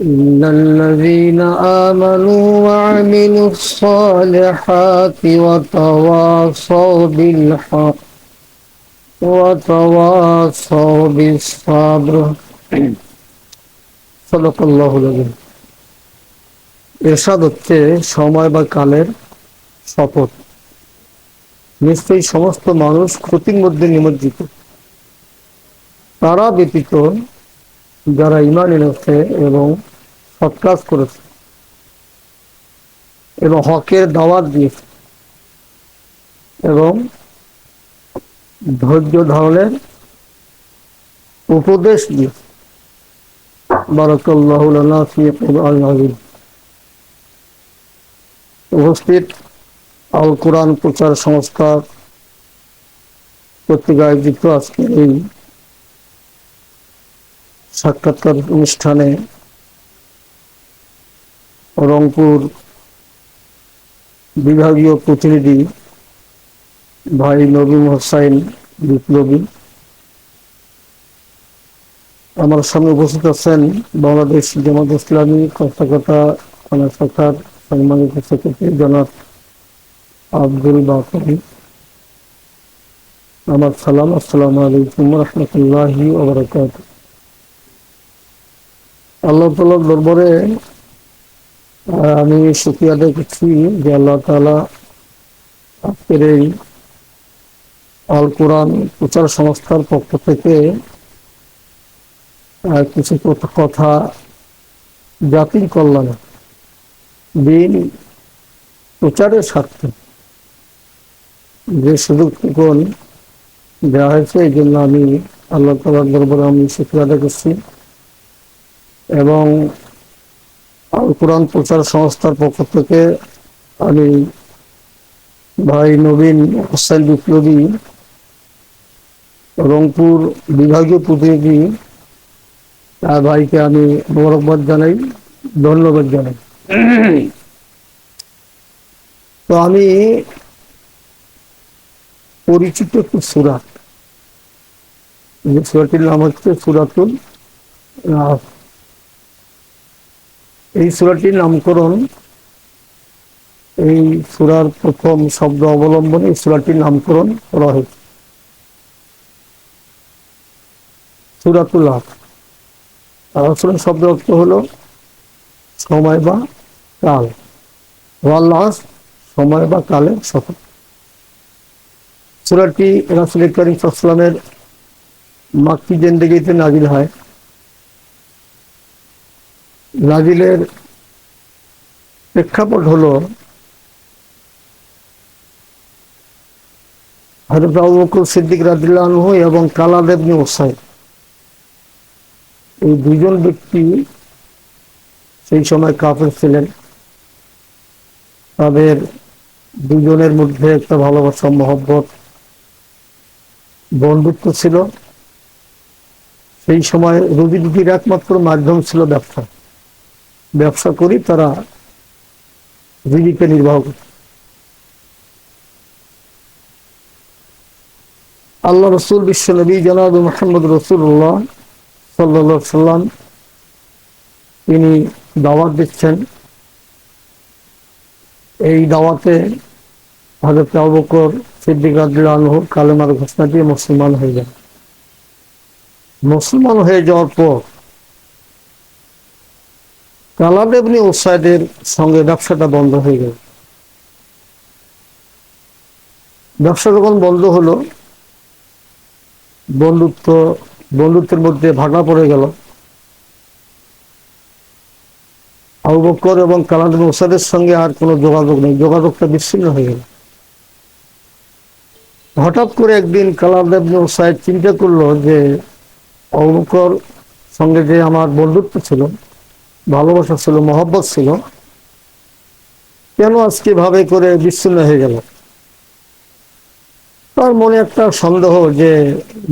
إن الذين آمنوا وعملوا الصالحات وتواصوا بالحق وتواصوا بالصبر صدق الله العظيم এরশাদ হচ্ছে সময় বা কালের শপথ নিশ্চয়ই সমস্ত মানুষ ক্ষতির মধ্যে নিমজ্জিত তারা ব্যতীত যারা ইমান এনেছে এবং সৎ কাজ করেছে। এবং হকের দাওয়াত দিয়েছে। এবং ধৈর্য ধারণের উপদেশ দিয়েছে। উপস্থিত আল কোরআন প্রচার সংস্থা কর্তৃক আয়োজিত আজকের এই সাক্ষাৎকার অনুষ্ঠানে রংপুর বিভাগীয় প্রতিনিধি ভাই নবীন হোসাইন বিপ্লবী। আমার সামনে উপস্থিত আছেন বাংলাদেশ জামাত ইসলামী কর্তাকতা থানা শাখার সম্মানিত সেক্রেটারি জনাব আব্দুল বাকরি। আমার সালাম, আসসালামু আলাইকুম রহমতুল্লাহি আল্লাহ তালার দরবারে আমি সুক্রিয়া দেখেছি যে আল্লাহ তালা আজকের এই আল কোরআন প্রচার সংস্থার পক্ষ থেকে কিছু কথা জাতির কল্যাণে, দিন প্রচারের স্বার্থে যে সুযোগটুকু দেওয়া হয়েছে, এই জন্য আমি আল্লাহ তালার দরবারে আমি সুক্রিয়া দেখেছি এবং কোরআন প্রচার সংস্থার পক্ষ থেকে আমি ভাই নবীন হোসেন বিপ্লবী রংপুর বিভাগীয় প্রতিনিধি ভাইকে আমি মোবারকবাদ জানাই, ধন্যবাদ জানাই। তো আমি পরিচিত একটু সুরাত, যে সুরাটির নাম হচ্ছে সুরাতুল এই সুরাটির নামকরণ, এই সুরার প্রথম শব্দ অবলম্বনে এই সুরাটির নামকরণ করা হয়েছে। সুরাতুল হক। আসলে শব্দ অর্থ হলো সময় বা কাল। ওয়াল্লাস সময় বা কালের শপথ সুরাটি রাসুল করিম সাল্লামের মাক্কি জেন্দেগিতে নাজিল হয়। নাজিলের প্রেক্ষাপট হলো হজরত আবু বকর সিদ্দিক রাদিল্লাহ এবং কালাদেবনি ওসাইদ এই দুজন ব্যক্তি সেই সময় কাফের ছিলেন। তাদের দুজনের মধ্যে একটা ভালোবাসা, মহব্বত, বন্ধুত্ব ছিল। সেই সময় রুজি রুটির একমাত্র মাধ্যম ছিল ব্যবসা। ব্যবসা করি, তারা জীবিকা নির্বাহ করে। আল্লাহ রসুল, বিশ্ব নবী জনাব মোহাম্মদ রসুল্লাহ সাল্লা সাল্লাম তিনি দাওয়াত দিচ্ছেন। এই দাওয়াতে হজরত আবকর সিদ্দিক কালেমার ঘোষণা দিয়ে মুসলমান হয়ে যান। মুসলমান হয়ে যাওয়ার পর কালাদেবনি ওসাইদের সঙ্গে ব্যবসাটা বন্ধ হয়ে গেল। ব্যবসা যখন বন্ধ হলো, বন্ধুত্ব, বন্ধুত্বের মধ্যে ভাগা পড়ে গেল। আবু বকর এবং কালাদেব ওসাদের সঙ্গে আর কোনো যোগাযোগ নেই, যোগাযোগটা বিচ্ছিন্ন হয়ে গেল। হঠাৎ করে একদিন কালাদেব ওসাইদ চিন্তা করল যে, আবু সঙ্গে যে আমার বন্ধুত্ব ছিল ভালোবাসা ছিল, মহব্বত ছিল, কেন আজকে ভাবে করে বিচ্ছিন্ন হয়ে গেল? তার মনে একটা সন্দেহ যে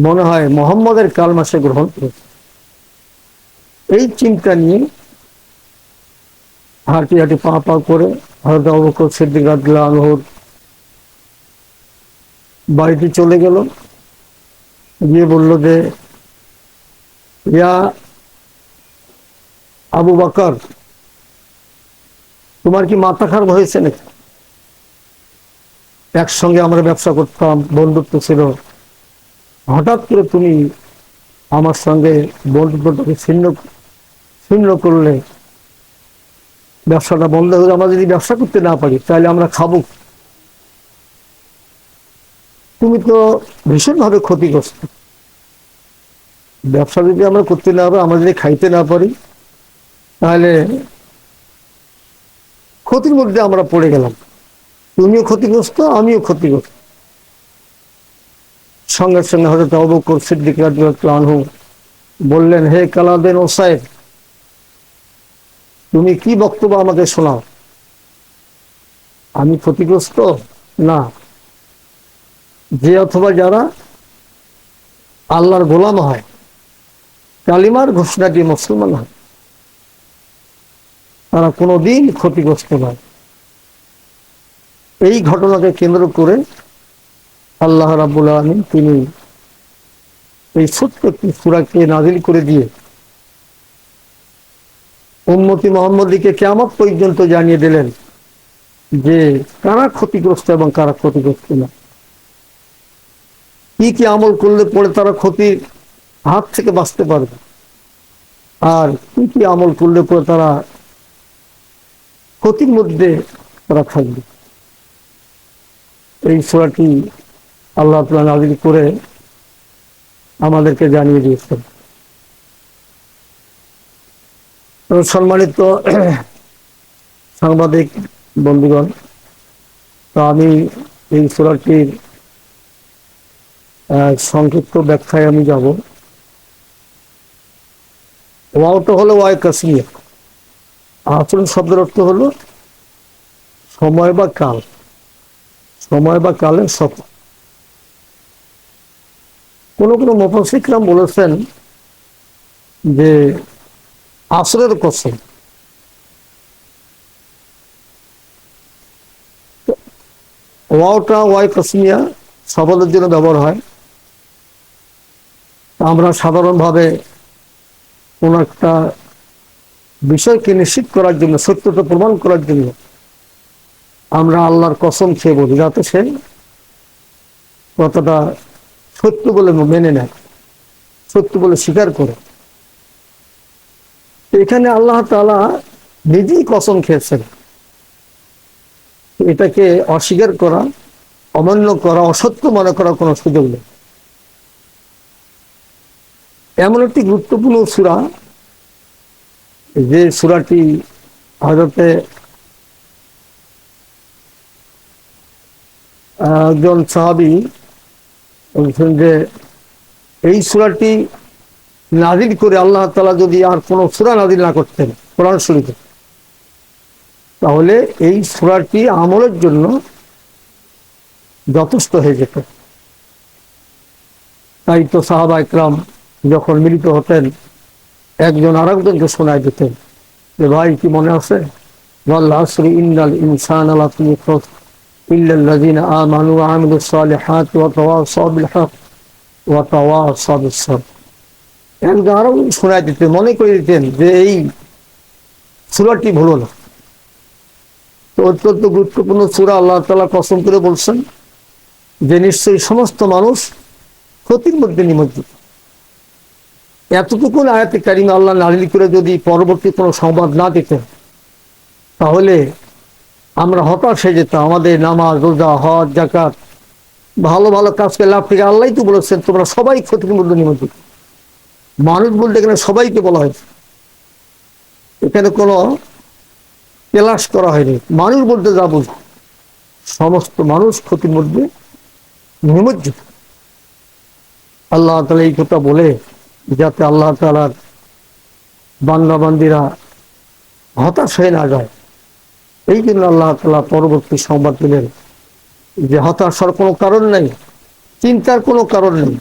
মনে হয় মোহাম্মদের কালমাসে গ্রহণ করেছে এই চিন্তা নিয়ে হাঁটি হাঁটি পা পা করে হয়তো সিদ্দিক আনহুর বাড়িতে চলে গেল। গিয়ে বলল যে, ইয়া আবু বাকর, তোমার কি মাথা খারাপ হয়েছে নাকি? একসঙ্গে আমরা ব্যবসা করতাম, বন্ধুত্ব ছিল। হঠাৎ করে তুমি আমার সঙ্গে বন্ধুত্বটাকে ছিন্ন ছিন্ন করলে, ব্যবসাটা বন্ধ হলে আমরা যদি ব্যবসা করতে না পারি, তাহলে আমরা খাব। তুমি তো ভীষণভাবে ক্ষতিগ্রস্ত। ব্যবসা যদি আমরা করতে না পারি, আমরা যদি খাইতে না পারি তাহলে ক্ষতির মধ্যে আমরা পড়ে গেলাম। তুমিও ক্ষতিগ্রস্ত, আমিও ক্ষতিগ্রস্ত। সঙ্গে সঙ্গে হয়তো অবকর সিদ্দিক রাজু বললেন, হে কালাদেন ওসাইদ তুমি কি বক্তব্য আমাকে শোনাও? আমি ক্ষতিগ্রস্ত? না। যে অথবা যারা আল্লাহর গোলাম হয়, কালিমার ঘোষণা দিয়ে মুসলমান হয়। তারা কোনোদিন ক্ষতিগ্রস্ত নয়। এই ঘটনাকে কেন্দ্র করে আল্লাহ রাবুল আলমিন তিনি এই ছোট্ট একটি সুরাকে নাজিল করে দিয়ে উন্মতি মোহাম্মদীকে কেমন পর্যন্ত জানিয়ে দিলেন যে কারা ক্ষতিগ্রস্ত এবং কারা ক্ষতিগ্রস্ত না। কি কি আমল করলে পরে তারা ক্ষতির হাত থেকে বাঁচতে পারবে? আর কি কি আমল করলে পরে তারা ক্ষতির মধ্যে তারা থাকবে। এই সোয়াটি আল্লাহ তালা নাজিল করে আমাদেরকে জানিয়ে দিয়েছেন। সম্মানিত সাংবাদিক, বন্ধুগণ, তো আমি এই সোরাটির সংক্ষিপ্ত ব্যাখ্যায় আমি যাব। ওয়াওটা হলো ওয়াই কাসিয়া আচরণ শব্দের অর্থ হলো সময় বা কাল। সময় বা কালের সফর কোন কোন মুফাসিকরাম বলেছেন যে আসরের কসম। ওয়াওটা ওয়াই কসমিয়া সফলের জন্য ব্যবহার হয়। আমরা সাধারণভাবে কোন একটা বিষয়কে নিশ্চিত করার জন্য, সত্যতা প্রমাণ করার জন্য আমরা আল্লাহর কসম খেয়ে বলি, যাতে সে কতটা সত্য বলে মেনে নেয়, সত্য বলে স্বীকার করে। এখানে আল্লাহ তালা নিজেই কসম খেয়েছেন। এটাকে অস্বীকার করা, অমান্য করা, অসত্য মনে করা কোনো সুযোগ নেই। এমন একটি গুরুত্বপূর্ণ সুরা যে সুরাটি হজরতে একজন সাহাবি বলছেন যে, এই সুরাটি নাজিল করে আল্লাহ তালা যদি আর কোনো সুরা নাজিল না করতেন, কোরআন শরীফে, তাহলে এই সুরাটি আমলের জন্য যথেষ্ট হয়ে যেত। তাই তো সাহাবা ইকরাম যখন মিলিত হতেন একজন আর একজনকে শোনায় দিতেন যে ভাই কি মনে আছে والعصر إن الإنسان لفي خسر إلا الذين آمنوا وعملوا الصالحات وتواصوا بالحق وتواصوا بالصبر আরো শোনায় দিতেন মনে করে দিতেন যে এই সুরাটি ভুলো না তো অত্যন্ত গুরুত্বপূর্ণ সুরা আল্লাহ তালা কসম করে বলছেন যে নিশ্চয়ই সমস্ত মানুষ ক্ষতির মধ্যে নিমজ্জিত এতটুকু আয়াতে কারিমে আল্লাহ নারিল করে যদি পরবর্তী কোনো সংবাদ না দিতেন, তাহলে আমরা হতাশ হয়ে যেতাম। আমাদের নামাজ, রোজা, হজ জাকাত ভালো ভালো কাজকে লাভ থেকে আল্লাহ তো বলেছেন, তোমরা সবাই ক্ষতির মধ্যে নিমজ্জিত। মানুষ বলতে এখানে সবাইকে বলা হয়েছে। এখানে কোনো তেলাশ করা হয়নি। মানুষ বলতে যা বুঝো সমস্ত মানুষ ক্ষতির মধ্যে নিমজ্জিত। আল্লাহ তালা এই কথা বলে যাতে আল্লাহ তালার বান্দাবান্দিরা হতাশ হয়ে না যায়। এই জন্য আল্লাহ তালা পরবর্তী সংবাদ দিলেন যে হতাশার কোনো কারণ নেই, চিন্তার কোনো কারণ নেই।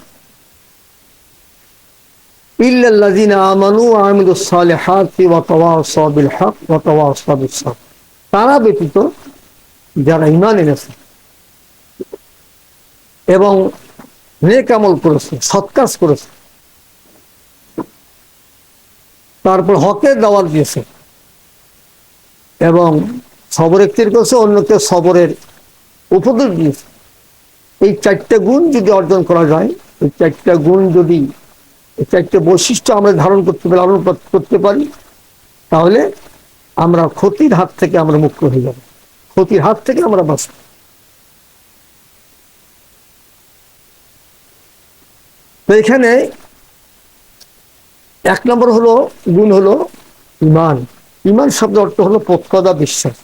তারা ব্যতীত যারা ঈমান এনেছে এবং নেক করেছে, সৎ করেছে তারপর হকের দাওয়াত দিয়েছে। এবং সবর একটির করেছে, অন্যকে সবরের উপদেশ দিয়েছে। এই চারটে গুণ যদি অর্জন করা যায়, এই চারটা গুণ যদি, এই চারটে বৈশিষ্ট্য আমরা ধারণ করতে পারি, লালন করতে পারি, তাহলে আমরা ক্ষতির হাত থেকে আমরা মুক্ত হয়ে যাব। ক্ষতির হাত থেকে আমরা বাঁচব। তো এখানে এক নম্বর হলো, গুণ হলো ইমান। ইমান শব্দ অর্থ হলো পক্ষদা বিশ্বাস।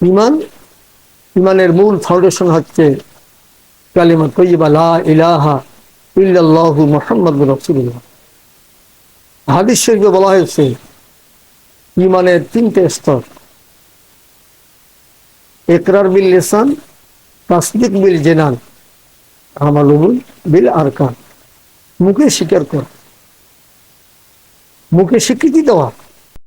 ইমান, ইমানের মূল ফাউন্ডেশন হচ্ছে কালিমা তৈবা লা ইলাহা ইল্লাল্লাহু মুহাম্মাদ রাসূলুল্লাহ। হাদিস শরীফে বলা হয়েছে, ইমানের তিনটে স্তর। একরার বিল লিসান, তাসদিক বিল জেনান, আমালুল বিল আরকান। মুখে স্বীকার করা। মুখে স্বীকৃতি দেওয়া।